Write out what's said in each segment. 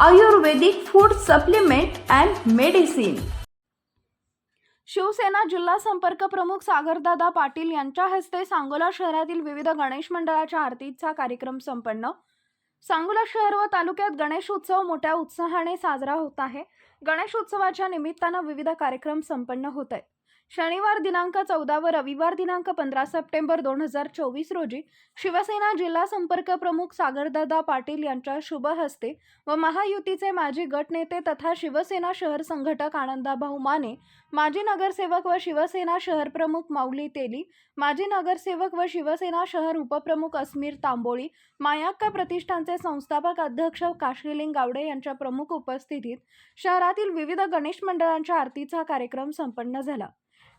Ayurvedic food supplement and medicine. Shiv Sena जिल्हा संपर्क प्रमुख सागरदादा पाटील यांच्या हस्ते सांगोला शहरातील विविध गणेश मंडळाच्या आरतीचा कार्यक्रम संपन्न. सांगोला शहर व तालुक्यात गणेश उत्सव मोठ्या उत्साहाने साजरा होत आहे. गणेश उत्सवाच्या निमित्तानं विविध कार्यक्रम संपन्न होत आहेत. शनिवार दिनांक चौदा व रविवार दिनांक पंधरा सप्टेंबर दोन हजार चोवीस रोजी शिवसेना जिल्हा संपर्क प्रमुख सागरदादा पाटील यांच्या शुभ हस्ते व महायुतीचे माजी गटनेते तथा शिवसेना शहर संघटक आनंदाभाऊ माने माजी नगरसेवक व शिवसेना शहर प्रमुख माऊली तेली माजी नगरसेवक व शिवसेना शहर उपप्रमुख अस्मीर तांबोळी मायाक्का प्रतिष्ठानचे संस्थापक अध्यक्ष काश्मीलिंग गावडे यांच्या प्रमुख उपस्थितीत शहरातील विविध गणेश मंडळांच्या आरतीचा कार्यक्रम संपन्न झाला.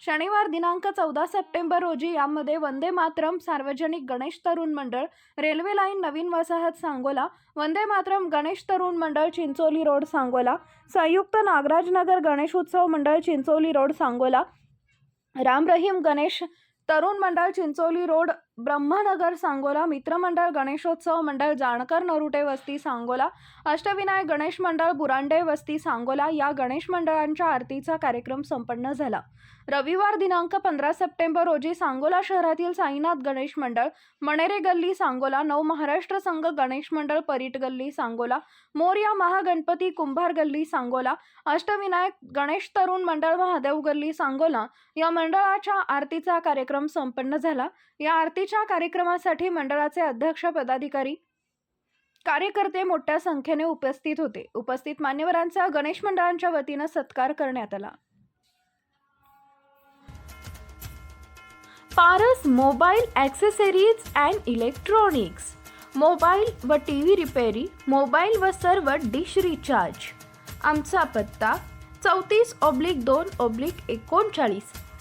शनिवार दिनांक चौदा सप्टेंबर रोजी यामध्ये वंदे मातरम सार्वजनिक गणेश तरुण मंडळ रेल्वे लाईन नवीन वसाहत सांगोला वंदे मातरम गणेश तरुण मंडळ चिंचोली रोड सांगोला संयुक्त नागराजनगर गणेश उत्सव मंडळ चिंचोली रोड सांगोला राम रहीम गणेश तरुण मंडळ चिंचोली रोड ब्रह्मनगर सांगोला मित्रमंडळ गणेशोत्सव मंडळ जाणकर नरुटे वस्ती सांगोला अष्टविनायक गणेश मंडळ बुरांडे वस्ती सांगोला या गणेश मंडळांच्या आरतीचा कार्यक्रम संपन्न झाला. रविवार दिनांक पंधरा सप्टेंबर रोजी सांगोला शहरातील साईनाथ गणेश मंडळ मणेरे गल्ली सांगोला नव महाराष्ट्र संघ गणेश मंडळ परीट गल्ली सांगोला मोर्या महागणपती कुंभार गल्ली सांगोला अष्टविनायक गणेश तरुण मंडळ महादेव गल्ली सांगोला या मंडळाच्या आरतीचा कार्यक्रम संपन्न झाला. या आरती आरतीच्या कार्यक्रमासाठी मंडळाचे अध्यक्ष पदाधिकारी कार्यकर्ते मोठ्या संख्येने उपस्थित होते. उपस्थित मान्यवरांचा गणेश मंडळांच्या वतीनं सत्कार करण्यात आला. Paras mobile accessories and electronics. Mobile व टी व्ही रिपेरी मोबाईल व सर्व डिश रिचार्ज. आमचा पत्ता चौतीस ऑब्लिक दोन ऑब्लिक एकोणचाळीस.